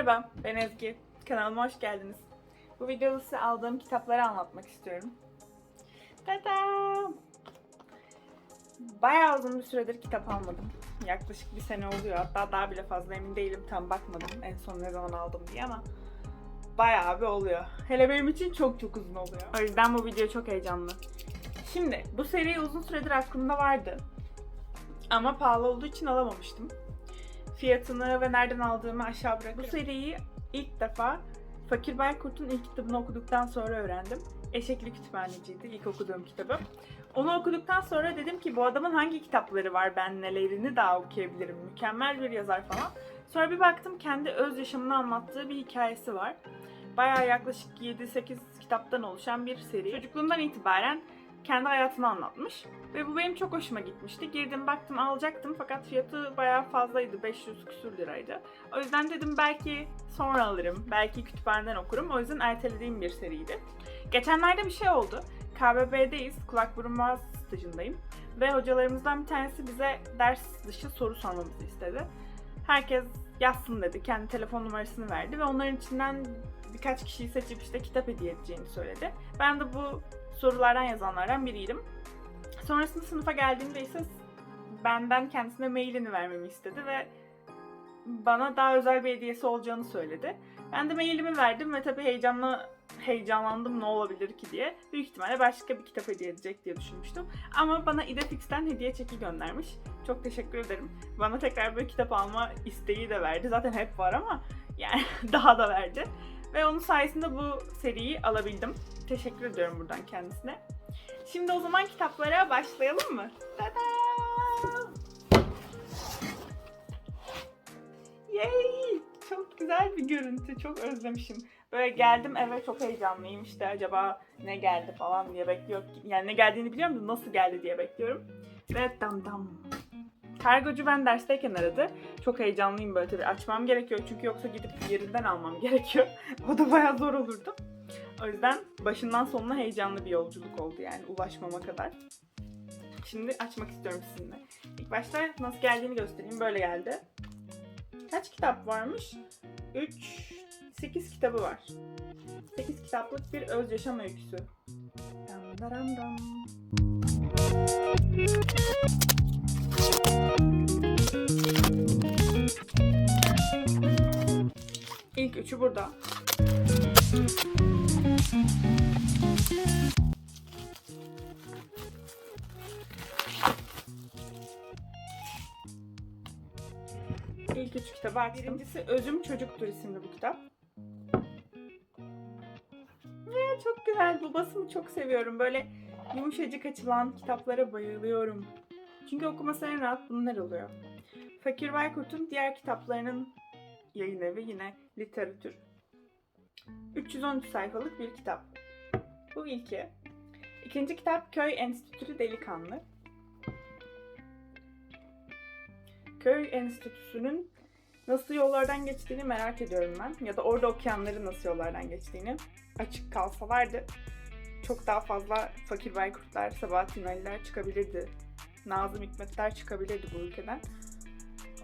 Merhaba, ben Ezgi. Kanalıma hoş geldiniz. Bu videoda size aldığım kitapları anlatmak istiyorum. Tadam! Bayağı uzun bir süredir kitap almadım. Yaklaşık bir sene oluyor. Hatta daha bile fazla emin değilim. Tam bakmadım en son ne zaman aldım diye ama bayağı bir oluyor. Hele benim için çok çok uzun oluyor. O yüzden bu video çok heyecanlı. Şimdi bu seri uzun süredir aklımda vardı. Ama pahalı olduğu için alamamıştım. Fiyatını ve nereden aldığımı aşağı bırakıyorum. Bu seriyi ilk defa Fakir Baykurt'un ilk kitabını okuduktan sonra öğrendim. Eşekli Kütüphaneciydi ilk okuduğum kitabı. Onu okuduktan sonra dedim ki bu adamın hangi kitapları var ben nelerini daha okuyabilirim. Mükemmel bir yazar falan. Sonra bir baktım kendi öz yaşamını anlattığı bir hikayesi var. Bayağı yaklaşık 7-8 kitaptan oluşan bir seri. Çocukluğumdan itibaren kendi hayatını anlatmış. Ve bu benim çok hoşuma gitmişti. Girdim baktım alacaktım fakat fiyatı bayağı fazlaydı. 500 küsür liraydı. O yüzden dedim belki sonra alırım. Belki kütüphaneden okurum. O yüzden ertelediğim bir seriydi. Geçenlerde bir şey oldu. KBB'deyiz. Kulak burun boğaz stajındayım. Ve hocalarımızdan bir tanesi bize ders dışı soru sormamızı istedi. Herkes yazsın dedi. Kendi telefon numarasını verdi ve onların içinden birkaç kişiyi seçip işte kitap hediye edeceğini söyledi. Ben de bu sorulardan yazanlardan biriydim. Sonrasında sınıfa geldiğimde ise benden kendisine mailini vermemi istedi ve bana daha özel bir hediyesi olacağını söyledi. Ben de mailimi verdim ve tabii heyecanla heyecanlandım ne olabilir ki diye. Büyük ihtimalle başka bir kitap hediye edecek diye düşünmüştüm. Ama bana İdefix'ten hediye çeki göndermiş. Çok teşekkür ederim. Bana tekrar böyle kitap alma isteği de verdi. Zaten hep var ama yani daha da verdi. Ve onun sayesinde bu seriyi alabildim. Teşekkür ediyorum buradan kendisine. Şimdi o zaman kitaplara başlayalım mı? Tada! Yay! Çok güzel bir görüntü. Çok özlemişim. Böyle geldim eve çok heyecanlıyım. İşte acaba ne geldi falan diye bekliyorum. Yani ne geldiğini biliyorum da nasıl geldi diye bekliyorum. Ve dam dam. Kargocu ben dersteyken aradı. Çok heyecanlıyım böyle tabii. Açmam gerekiyor çünkü yoksa gidip yerinden almam gerekiyor. o da bayağı zor olurdu. O yüzden başından sonuna heyecanlı bir yolculuk oldu yani ulaşmama kadar. Şimdi açmak istiyorum sizinle. İlk başta nasıl geldiğini göstereyim. Böyle geldi. Kaç kitap varmış? 3, 8 kitabı var. 8 kitaplık bir öz yaşam öyküsü. Dam dam. İlk üçü burada. İlk üç kitabı. Birincisi Özüm Çocuktur isimli bu kitap. Çok güzel. Bu basımı çok seviyorum. Böyle yumuşacık açılan kitaplara bayılıyorum. Çünkü okuması en rahat bunlar oluyor. Fakir Baykurt'un diğer kitaplarının yayın evi yine literatür. 313 sayfalık bir kitap. Bu ilki. İkinci kitap Köy Enstitüsü Delikanlı. Köy Enstitüsü'nün nasıl yollardan geçtiğini merak ediyorum ben. Ya da orada okuyanların nasıl yollardan geçtiğini. Açık kalsalardı çok daha fazla Fakir Baykurtlar, Sabahattin Ali'ler çıkabilirdi. Nazım Hikmetler çıkabilirdi bu ülkeden.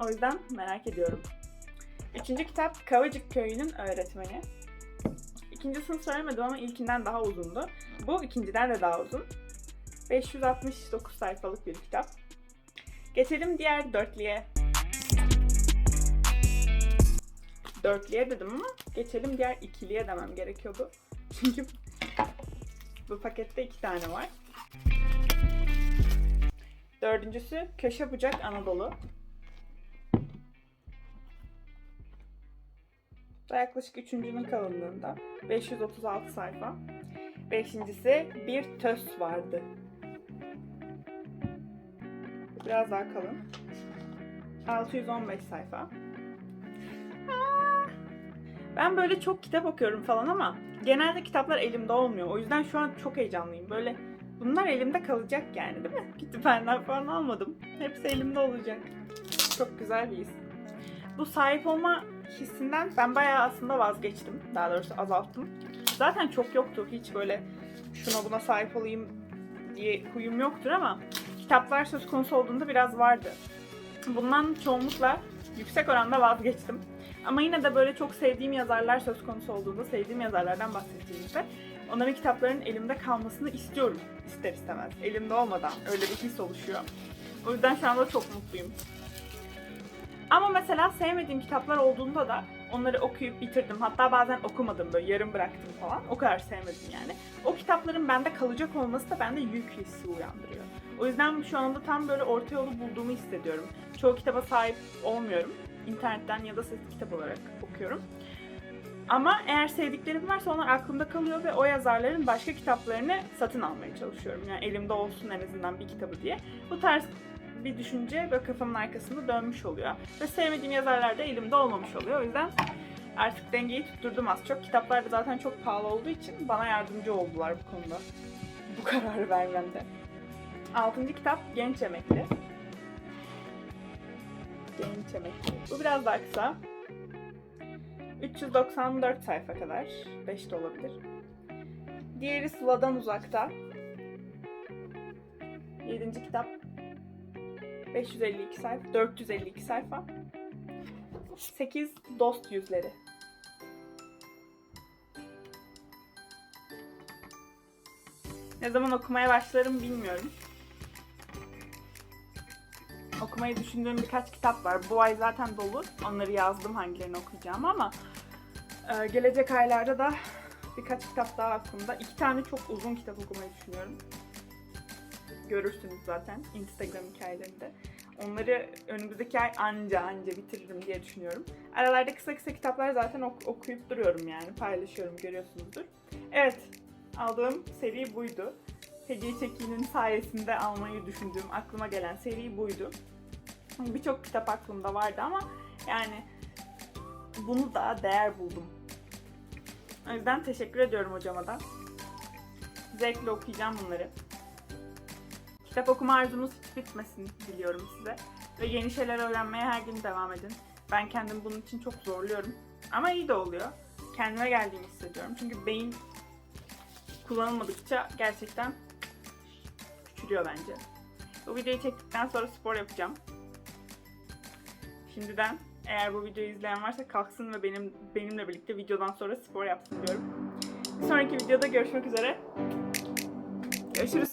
O yüzden merak ediyorum. Üçüncü kitap Kavacık Köyü'nün öğretmeni. İkincisini söylemedim ama ilkinden daha uzundu. Bu ikinciden de daha uzun. 569 sayfalık bir kitap. Geçelim diğer dörtlüye. Dörtlüye dedim ama geçelim diğer ikiliye demem gerekiyordu. Çünkü bu pakette iki tane var. Dördüncüsü Köşe Bucak Anadolu. Da yaklaşık üçüncünün kalınlığında. 536 sayfa. Beşincisi Bir Töz Vardı. Biraz daha kalın. 615 sayfa. Ben böyle çok kitap okuyorum falan ama genelde kitaplar elimde olmuyor. O yüzden şu an çok heyecanlıyım. Böyle bunlar elimde kalacak yani değil mi? Kütüphaneden falan almadım. Hepsi elimde olacak. Çok güzel bir his. Bu sahip olma hissinden ben bayağı aslında vazgeçtim. Daha doğrusu azalttım. Zaten çok yoktu. Hiç böyle şuna buna sahip olayım diye huyum yoktur ama kitaplar söz konusu olduğunda biraz vardı. Bundan çoğunlukla yüksek oranda vazgeçtim. Ama yine de böyle çok sevdiğim yazarlar söz konusu olduğunda, sevdiğim yazarlardan bahsettiğimizde onların kitaplarının elimde kalmasını istiyorum ister istemez. Elimde olmadan öyle bir his oluşuyor. O yüzden şu anda çok mutluyum. Ama mesela sevmediğim kitaplar olduğunda da onları okuyup bitirdim. Hatta bazen okumadım böyle yarım bıraktım falan. O kadar sevmedim yani. O kitapların bende kalacak olması da bende yük hissi uyandırıyor. O yüzden şu anda tam böyle orta yolu bulduğumu hissediyorum. Çoğu kitaba sahip olmuyorum. İnternetten ya da sesli kitap olarak okuyorum. Ama eğer sevdiklerim varsa onlar aklımda kalıyor ve o yazarların başka kitaplarını satın almaya çalışıyorum. Yani elimde olsun en azından bir kitabı diye. Bu tarz bir düşünce böyle kafamın arkasında dönmüş oluyor. Ve sevmediğim yazarlar da elimde olmamış oluyor. O yüzden artık dengeyi tutturdum az çok. Kitaplar da zaten çok pahalı olduğu için bana yardımcı oldular bu konuda. Bu kararı vermemde. Altıncı kitap Genç Emekli. Genç Emekli. Bu biraz daha kısa. 394 sayfa kadar. 5 de olabilir. Diğeri Sıla'dan Uzakta. 7. kitap 552 sayfa, 452 sayfa. 8 Dost Yüzleri. Ne zaman okumaya başlarım bilmiyorum. Okumayı düşündüğüm birkaç kitap var. Bu ay zaten dolu. Onları yazdım hangilerini okuyacağım ama e, gelecek aylarda da birkaç kitap daha aklımda. İki tane çok uzun kitap okumayı düşünüyorum. Görürsünüz zaten Instagram hikayelerinde. Onları önümüzdeki ay anca anca bitiririm diye düşünüyorum. Aralarda kısa kısa kitaplar zaten ok- okuyup duruyorum yani. Paylaşıyorum görüyorsunuzdur. Evet aldığım seri buydu. Hediye çekinin sayesinde almayı düşündüğüm, aklıma gelen seri buydu. Birçok kitap aklımda vardı ama yani bunu da değer buldum. O yüzden teşekkür ediyorum hocama da. Zevkle okuyacağım bunları. Kitap okuma arzunuz hiç bitmesin diliyorum size. Ve yeni şeyler öğrenmeye her gün devam edin. Ben kendimi bunun için çok zorluyorum. Ama iyi de oluyor. Kendime geldiğimi hissediyorum. Çünkü beyin kullanılmadıkça gerçekten küçülüyor bence. Bu videoyu çektikten sonra spor yapacağım. Şimdiden eğer bu videoyu izleyen varsa kalksın ve benim benimle birlikte videodan sonra spor yapsın diyorum. Bir sonraki videoda görüşmek üzere. Görüşürüz.